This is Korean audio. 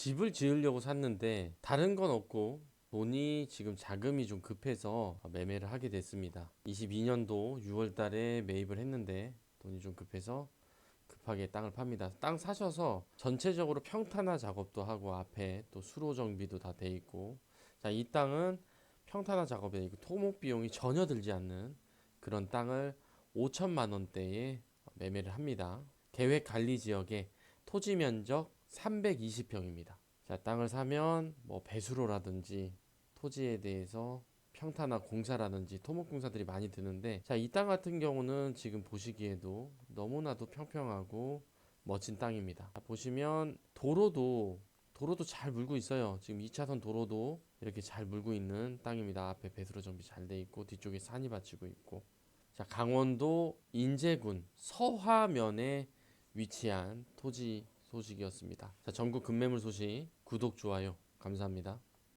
집을 지으려고 샀는데 다른 건 없고 돈이 지금 자금이 좀 급해서 매매를 하게 됐습니다. 22년도 6월 달에 매입을 했는데 돈이 좀 급해서 급하게 땅을 팝니다. 땅 사셔서 전체적으로 평탄화 작업도 하고 앞에 또 수로 정비도 다 돼 있고 자, 이 땅은 평탄화 작업에 토목 비용이 전혀 들지 않는 그런 땅을 5천만 원대에 매매를 합니다. 계획 관리 지역에 토지 면적 320평입니다. 자, 땅을 사면 뭐 배수로라든지 토지에 대해서 평탄화 공사라든지 토목 공사들이 많이 드는데 자, 이 땅 같은 경우는 지금 보시기에도 너무나도 평평하고 멋진 땅입니다. 자, 보시면 도로도 도로도 잘 물고 있어요. 지금 2차선 도로도 이렇게 잘 물고 있는 땅입니다. 앞에 배수로 정비 잘 돼 있고 뒤쪽에 산이 받치고 있고 자, 강원도 인제군 서화면에 위치한 토지 소식이었습니다. 자, 전국 급매물 소식 구독 좋아요 감사합니다.